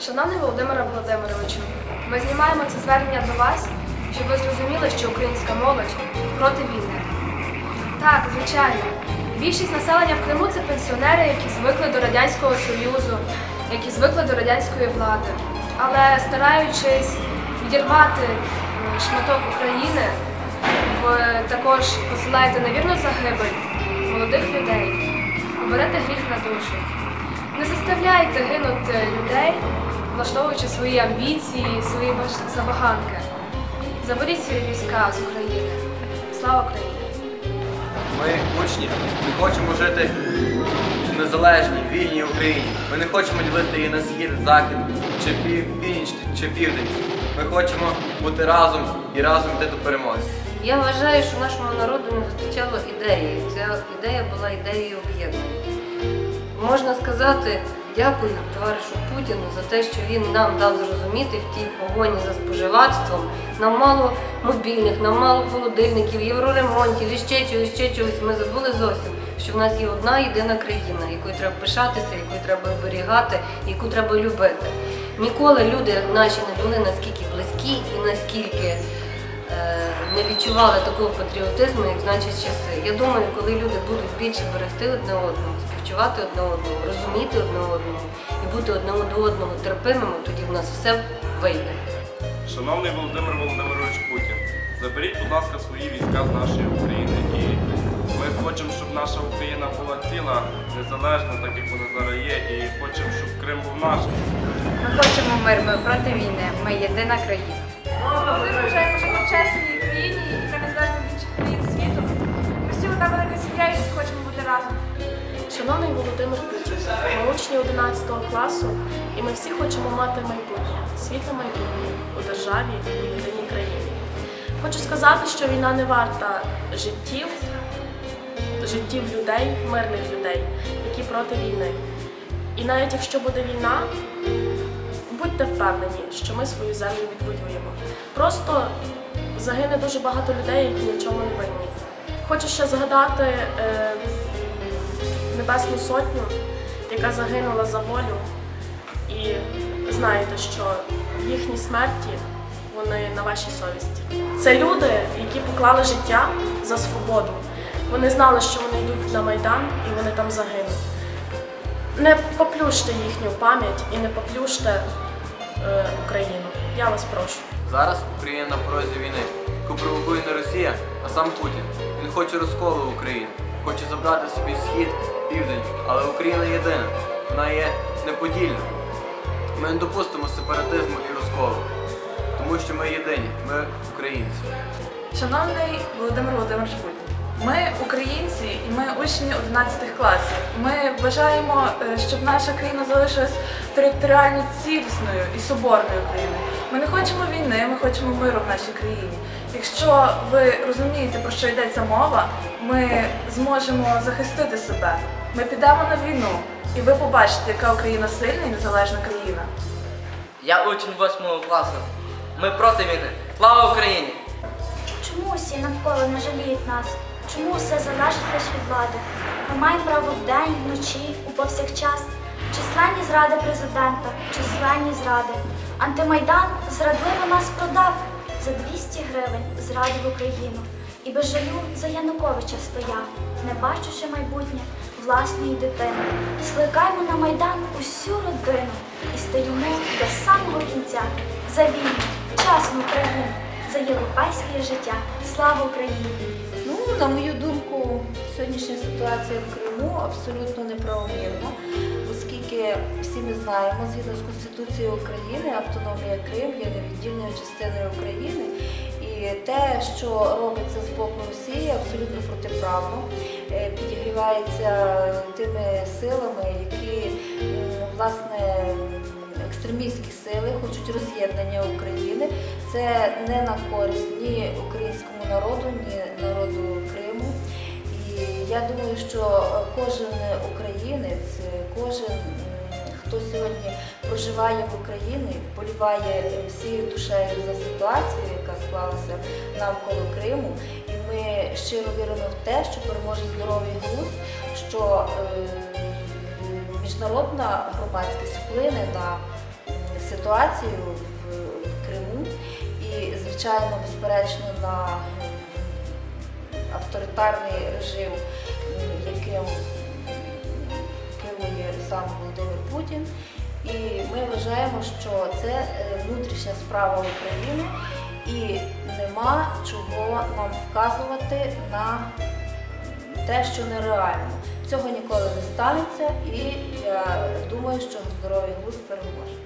Шановний Володимире Володимировичу, ми знімаємо це звернення до вас, щоб ви зрозуміли, що українська молодь проти війни. Так, звичайно. Більшість населення в Криму це пенсіонери, які звикли до Радянського Союзу, які звикли до радянської влади. Але стараючись відірвати шматок України, ви також посилаєте на вірну загибель молодих людей, оберете гріх на душу. Не заставляйте гинути людей, влаштовуючи свої амбіції, свої забаганки. Заберіть свої війська з України. Слава Україні! Ми учні, ми хочемо жити в незалежній, вільній Україні. Ми не хочемо ділити її на схід, захід, чи пів, північ, чи південь. Ми хочемо бути разом і разом йти до перемоги. Я вважаю, що нашому народу не вистачало ідеї. Ця ідея була ідеєю об'єднання. Можна сказати, дякую товаришу Путіну за те, що він нам дав зрозуміти в тій погоні за споживацтвом. Нам мало мобільних, нам мало холодильників, євроремонтів, і ще чогось, ще чогось. Ми забули зовсім, що в нас є одна єдина країна, якою треба пишатися, якою треба оберігати, яку треба любити. Ніколи люди наші не були наскільки близькі і наскільки е, не відчували такого патріотизму, як наші часи. Я думаю, коли люди будуть більше берегти одне одного, співчувати одне одного, розуміти одне одного і бути одне до одного терпимими, тоді в нас все вийде. Шановний Володимир Володимирович Путін, заберіть, будь ласка, свої війська з нашої України. І ми хочемо, щоб наша Україна була ціла, незалежна, так як вона зараз є, і хочемо, щоб Крим був наш. Ми хочемо мир, ми проти війни. Ми єдина країна. Ми вважаємо, що ми в чесній країні, яка незалежна від інших країн світу. Ми всі одна велика сім'я і хочемо бути разом. Шановний Володимир Путін, ми учні 11 класу, і ми всі хочемо мати майбутнє, світле майбутнє у державі, у єдиній країні. Хочу сказати, що війна не варта життів, життів людей, мирних людей, які проти війни. І навіть якщо буде війна, будьте впевнені, що ми свою землю відвоюємо. Просто загине дуже багато людей, які нічому не винні. Хочу ще згадати е, Небесну Сотню, яка загинула за волю. І знаєте, що їхні смерті вони на вашій совісті. Це люди, які поклали життя за свободу. Вони знали, що вони йдуть на Майдан і вони там загинуть. Не поплюште їхню пам'ять і не поплюште е, Україну. Я вас прошу. Зараз Україна на порозі війни, яку не Росія, а сам Путін. Він хоче розколу України, хоче забрати собі схід, південь, але Україна єдина, вона є неподільна. Ми не допустимо сепаратизму і розколу, тому що ми єдині, ми українці. Шановний Володимир Володимирович Путін, ми українці і ми учні 11 класів. Ми бажаємо, е, щоб наша країна залишилась територіально цілісною і соборною країною. Ми не хочемо війни, ми хочемо миру в нашій країні. Якщо ви розумієте, про що йдеться мова, ми зможемо захистити себе. Ми підемо на війну, і ви побачите, яка Україна сильна і незалежна країна. Я учень 8 класу. Ми проти війни. Слава Україні! Чому усі навколо не жаліють нас? Чому все залежить лише від влади? Ми маємо право вдень, вночі, у повсякчас. Численні зради президента, численні зради. Антимайдан зрадливо нас продав за 200 гривень зрадив Україну. І без жалю за Януковича стояв, не бачучи майбутнє власної дитини. Скликаймо на майдан усю родину і стоїмо до самого кінця за вільну, чесну Україну, за європейське життя. Слава Україні! Ну, на мою думку, сьогоднішня ситуація в Криму абсолютно неправомірна, оскільки всі ми знаємо, згідно з Конституцією України, автономія Крим є невіддільною частиною України. І те, що робиться з боку Росії, абсолютно протиправно, е, підігрівається тими силами, які власне екстремістські сили хочуть роз'єднання України. Це не на користь ні українському народу, ні народу Криму. Я думаю, що е, кожен українець, е, кожен хто сьогодні проживає в Україні, вболіває всією душею за ситуацію, яка склалася навколо Криму. І ми щиро віримо в те, що переможе здоровий глузд, що е, міжнародна громадськість вплине на ситуацію в, Криму і, звичайно, безперечно, на авторитарний режим, яким керує сам Володимир Путін. І ми вважаємо, що це е, внутрішня справа України і нема чого нам вказувати на те, що нереально. Цього ніколи не станеться, і я думаю, що здоровий глузд переможе.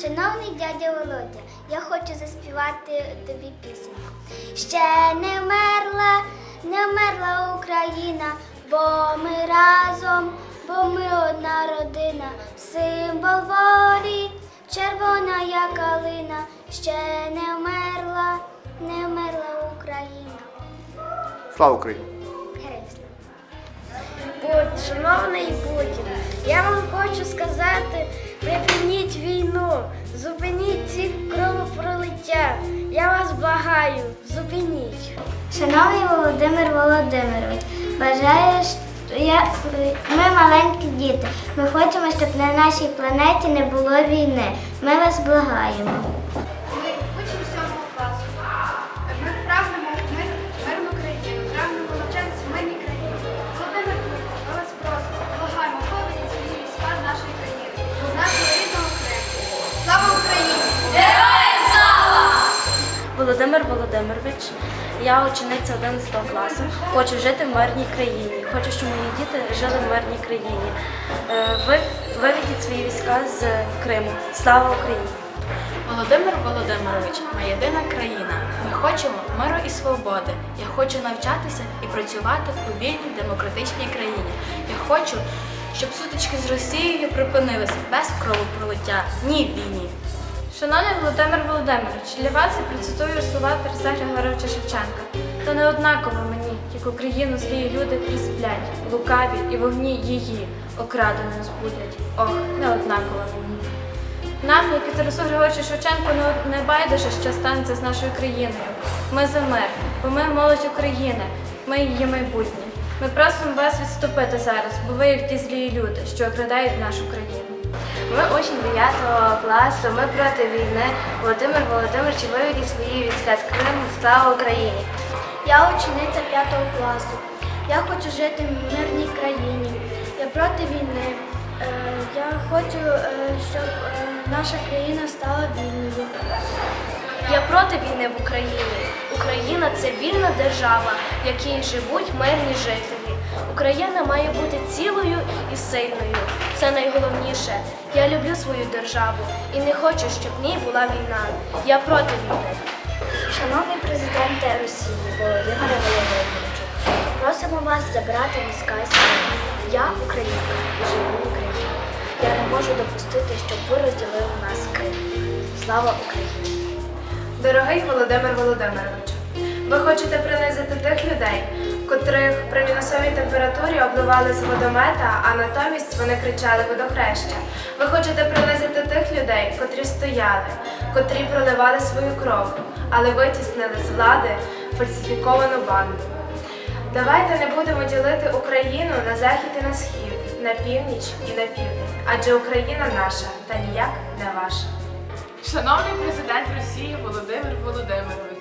Шановний дядя Володя, я хочу заспівати тобі пісеньку. Ще не вмерла, не вмерла Україна, бо ми разом, бо ми одна родина, символ волі, червона як калина, ще не вмерла, не вмерла Україна. Слава Україні! Будь, шановний Путін, я вам хочу сказати, припиніть війну, зупиніть. Я вас благаю, зупиніть. Шановний Володимир Володимирович, бажаю, я, ми маленькі діти. Ми хочемо, щоб на нашій планеті не було війни. Ми вас благаємо. Володимирович, я учениця 11 класу. Хочу жити в мирній країні. Хочу, щоб мої діти жили в мирній країні. Е, Ви виведіть свої війська з Криму. Слава Україні! Володимир Володимирович, ми єдина країна. Ми хочемо миру і свободи. Я хочу навчатися і працювати у вільній демократичній країні. Я хочу, щоб сутички з Росією припинилися без кровопролиття. Ні війні. Шановний Володимир Володимирович, для вас я процитую слова Тараса Григоровича Шевченка. Та не однаково мені, як Україну злі люди присплять, лукаві і вогні її окрадено збудять. Ох, не однаково мені. Нам, як і Тарасу Григоровичу Шевченку, не, байдуже, що станеться з нашою країною. Ми за мир, бо ми молодь України, ми її майбутнє. Ми просимо вас відступити зараз, бо ви як ті злі люди, що окрадають нашу країну. Ми учні 9 класу, ми проти війни. Володимир Володимирович, виведіть свої війська з Криму. Слава Україні! Я учениця 5 класу. Я хочу жити в мирній країні. Я проти війни. Е, Я хочу, щоб е, наша країна стала вільною. Я проти війни в Україні. Україна це вільна держава, в якій живуть мирні жителі. Україна має бути цілою і сильною. Це найголовніше. Я люблю свою державу і не хочу, щоб в ній була війна. Я проти війни. Шановний президенте Росії Володимире Володимировичу, просимо вас забрати війська з Криму. Я українка, живу в Україні. Я не можу допустити, щоб ви розділили нас Крим. Слава Україні! Дорогий Володимир Володимировичу, ви хочете принизити тих людей, котрих при мінусовій температурі обливали з водомета, а натомість вони кричали водохреща. Ви хочете принизити тих людей, котрі стояли, котрі проливали свою кров, але витіснили з влади фальсифіковану банду. Давайте не будемо ділити Україну на захід і на схід, на північ і на південь, адже Україна наша та ніяк не ваша. Шановний президент Росії Володимир Володимировичу,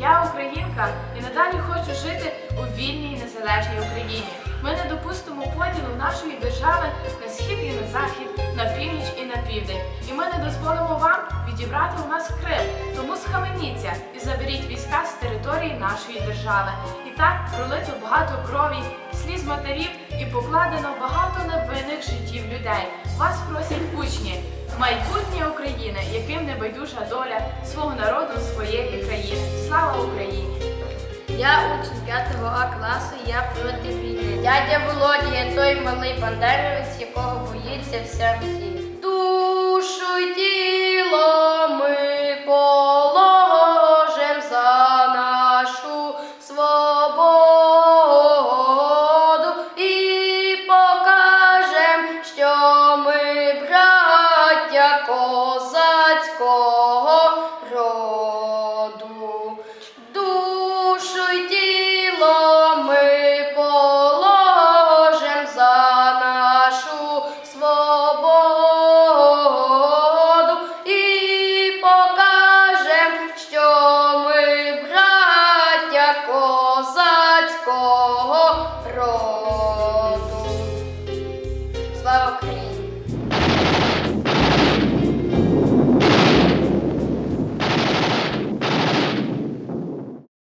я українка і надалі хочу жити у вільній незалежній Україні. Ми не допустимо поділу нашої держави на схід і на захід, на північ і на південь. І ми не дозволимо вам відібрати у нас Крим. Тому схаменіться і заберіть війська з території нашої держави. І так пролито багато крові, сліз матерів і покладено багато невинних життів людей. Вас просять учні. Майбутнє України, яким не байдужа доля свого народу, своєї країни. Слава Україні! Я учень 5 А класу, я проти війни. Дядя Володя той малий бандеровець, якого боїться вся Росія. Душу й тіло